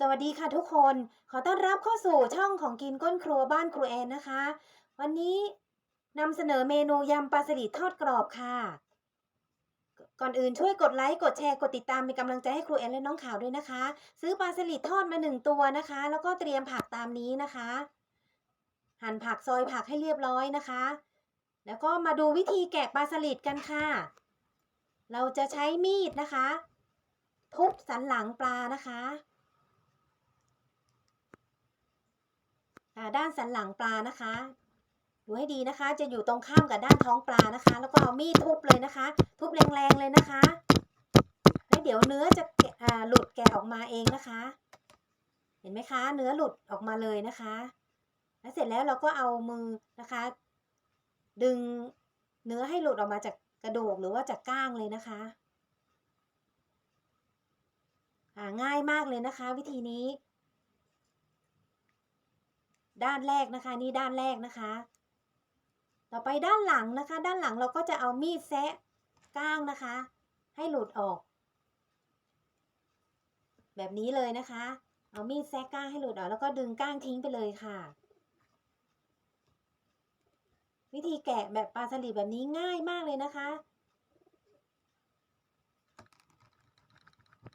สวัสดีค่ะทุกคน ขอต้อนรับเข้าสู่ช่องของกินก้นครัวบ้านครูแอนนะคะ วันนี้นำเสนอเมนูยำปลาสลิดทอดกรอบค่ะ ก่อนอื่นช่วยกดไลค์กดแชร์กดติดตามเป็นกำลังใจให้ครูแอนและน้องข่าวด้วยนะคะ ซื้อปลาสลิดทอดมาหนึ่งตัวนะคะ แล้วก็เตรียมผักตามนี้นะคะ หั่นผักซอยผักให้เรียบร้อยนะคะ แล้วก็มาดูวิธีแกะปลาสลิดกันค่ะ เราจะใช้มีดนะคะ ทุบสันหลังปลานะคะ อ่า ด้านสันหลังปลานะคะดูให้ดีนะคะ จะอยู่ตรงข้ามกับด้านท้องปลานะคะ แล้วก็เอามีดทุบเลยนะคะ ทุบแรงๆเลยนะคะแล้วเดี๋ยวเนื้อจะแกะหลุดแกะออกมาเองนะคะ เห็นไหมคะ เนื้อหลุดออกมาเลยนะคะ แล้วเสร็จแล้วเราก็เอามือนะคะ ดึงเนื้อให้หลุดออกมาจากกระดูกหรือว่าจากก้างเลยนะคะง่ายมากเลยนะคะ วิธีนี้ ด้านแรกนะคะ นี่ด้านแรกนะคะ ต่อไปด้านหลังนะคะ ด้านหลังเราก็จะเอามีดแซะก้างนะคะ ให้หลุดออก แบบนี้เลยนะคะ เอามีดแซะก้างให้หลุดออก แล้วก็ดึงก้างทิ้งไปเลยค่ะ วิธีแกะแบบปลาสลิดแบบนี้ง่ายมากเลยนะคะ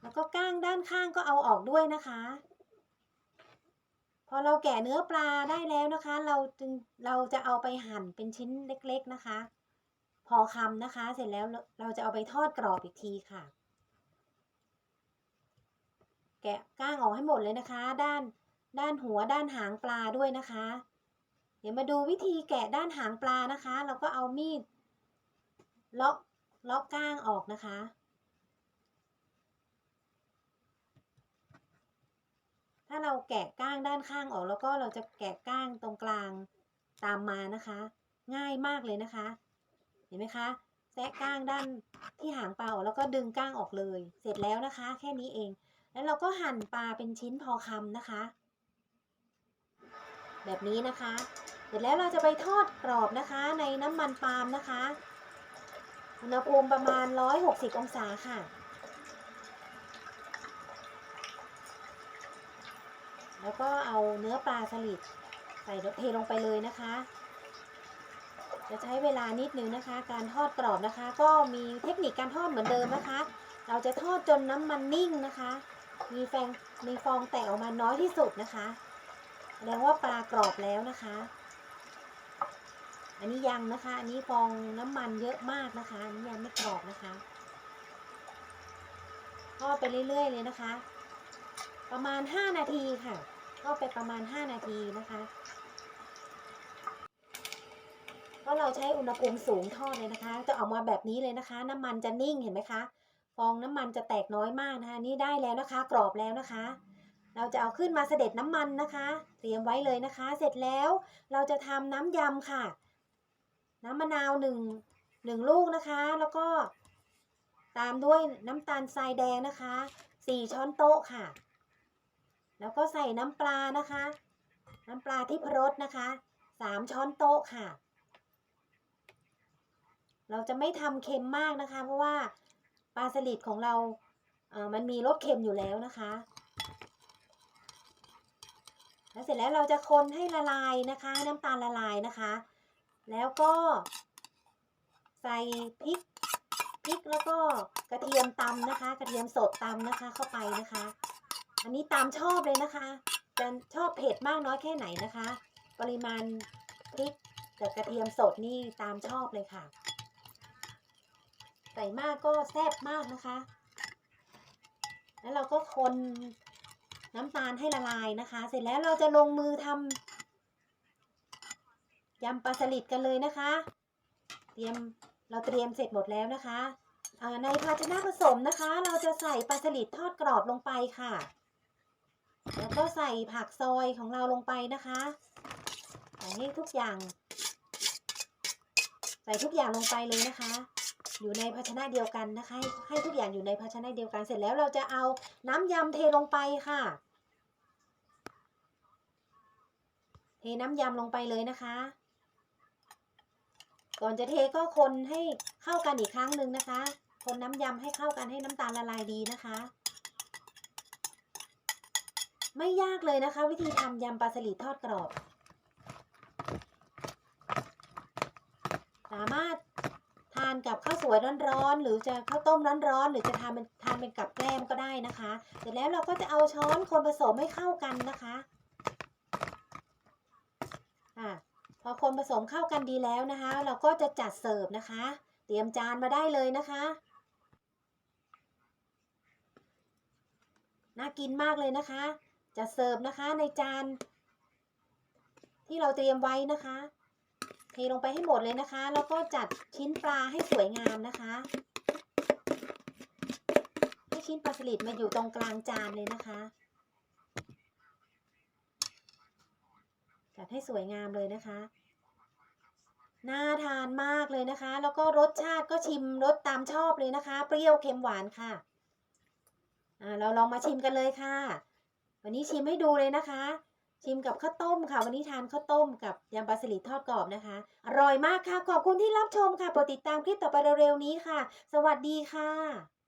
แล้วก็ก้างด้านข้างก็เอาออกด้วยนะคะ พอเราแกะเนื้อปลาได้แล้วนะคะ เราจึงเราจะเอาไปหั่นเป็นชิ้นเล็กๆนะคะ พอคำนะคะ เสร็จแล้วเราจะเอาไปทอดกรอบอีกทีค่ะ แกะก้างออกให้หมดเลยนะคะ ด้านด้านหัวด้านหางปลาด้วยนะคะ เดี๋ยวมาดูวิธีแกะด้านหางปลานะคะ เราก็เอามีดลาะเลาะก้างออกนะคะ ถ้าเราแกะก้างด้านข้างออก แล้วก็เราจะแกะก้างตรงกลางตามมานะคะ ง่ายมากเลยนะคะ เห็นไหมคะแซะก้างด้านที่หางปลาออกแล้วก็ดึงก้างออกเลย เสร็จแล้วนะคะ แค่นี้เอง แล้วเราก็หั่นปลาเป็นชิ้นพอคำนะคะ แบบนี้นะคะ เสร็จแล้วเราจะไปทอดกรอบนะคะ ในน้ำมันปาล์มนะคะ อุณหภูมิประมาณ 160 องศาค่ะ แล้วก็เอาเนื้อปลาสลิดใส่เทลงไปเลยนะคะจะใช้เวลานิดนึงนะคะ การทอดกรอบนะคะ ก็มีเทคนิคการทอดเหมือนเดิมนะคะ เราจะทอดจนน้ำมันนิ่งนะคะ มีแฟงมีฟองแตกออกมาน้อยที่สุดนะคะแสดงว่าปลากรอบแล้วนะคะ อันนี้ยังนะคะ อันนี้ฟองน้ำมันเยอะมากนะคะอันนี้ยังไม่กรอบนะคะทอดไปเรื่อยๆเลยนะคะ ประมาณ 5 นาทีค่ะทอดไปประมาณ 5 นาทีนะคะเพราะเราใช้อุณหภูมิสูงทอดเลยนะคะ จะออกมาแบบนี้เลยนะคะ น้ำมันจะนิ่งเห็นไหมคะ ฟองน้ำมันจะแตกน้อยมากนะคะ นี่ได้แล้วนะคะ กรอบแล้วนะคะ เราจะเอาขึ้นมาเสด็จน้ำมันนะคะ เตรียมไว้เลยนะคะ เสร็จแล้วเราจะทำน้ำยำค่ะ น้ำมะนาวหนึ่งหนึ่งลูกนะคะ แล้วก็ตามด้วยน้ำตาลทรายแดงนะคะสี่ช้อนโต๊ะค่ะ แล้วก็ใส่น้ำปลานะคะ น้ำปลาที่พรสนะคะสามช้อนโต๊ะค่ะ เราจะไม่ทำเค็มมากนะคะ เพราะว่าปลาสลิดของเราเออมันมีรสเค็มอยู่แล้วนะคะ แล้วเสร็จแล้วเราจะคนให้ละลายนะคะน้ำตาลละลายนะคะ แล้วก็ใส่พริกพริกแล้วก็กระเทียมตำนะคะ กระเทียมสดตำนะคะเข้าไปนะคะ อันนี้ตามชอบเลยนะคะ จะชอบเผ็ดมากน้อยแค่ไหนนะคะ ปริมาณพริกกับกระเทียมสดนี่ตามชอบเลยค่ะ ใส่มากก็แซ่บมากนะคะ แล้วเราก็คนน้ำตาลให้ละลายนะคะ เสร็จแล้วเราจะลงมือทำยำปลาสลิดกันเลยนะคะ เตรียมเราเตรียมเสร็จหมดแล้วนะคะในภาชนะผสมนะคะ เราจะใส่ปลาสลิดทอดกรอบลงไปค่ะ แล้วก็ใส่ผักซอยของเราลงไปนะคะใส่ให้ทุกอย่าง ใส่ทุกอย่างลงไปเลยนะคะ อยู่ในภาชนะเดียวกันนะคะให้ให้ทุกอย่างอยู่ในภาชนะเดียวกันเสร็จแล้วเราจะเอาน้ำยำเทลงไปค่ะ เทน้ำยำลงไปเลยนะคะ ก่อนจะเทก็คนให้เข้ากันอีกครั้งหนึ่งนะคะ คนน้ำยำให้เข้ากันให้น้ำตาลละลายดีนะคะ ไม่ยากเลยนะคะ วิธีทำยำปลาสลิดทอดกรอบ สามารถทานกับข้าวสวยร้อนๆหรือจะข้าวต้มร้อนๆหรือจะทานเป็นทานเป็นกับแกล้มก็ได้นะคะ เสร็จแล้วเราก็จะเอาช้อนคนผสมให้เข้ากันนะคะอะพอคนผสมเข้ากันดีแล้วนะคะ เราก็จะจัดเสิร์ฟนะคะ เตรียมจานมาได้เลยนะคะน่ากินมากเลยนะคะ จะเสิร์ฟนะคะในจานที่เราเตรียมไว้นะคะเทลงไปให้หมดเลยนะคะ แล้วก็จัดชิ้นปลาให้สวยงามนะคะให้ชิ้นปลาสลิดมาอยู่ตรงกลางจานเลยนะคะ จัดให้สวยงามเลยนะคะ น่าทานมากเลยนะคะ แล้วก็รสชาติก็ชิมรสตามชอบเลยนะคะ เปรี้ยวเค็มหวานค่ะ อ่า เราลองมาชิมกันเลยค่ะ วันนี้ชิมให้ดูเลยนะคะ ชิมกับข้าวต้มค่ะ วันนี้ทานข้าวต้มกับยำปลาสลิดทอดกรอบนะคะ อร่อยมากค่ะ ขอบคุณที่รับชมค่ะโปรดติดตามคลิปต่อไปเร็วๆนี้ค่ะ สวัสดีค่ะ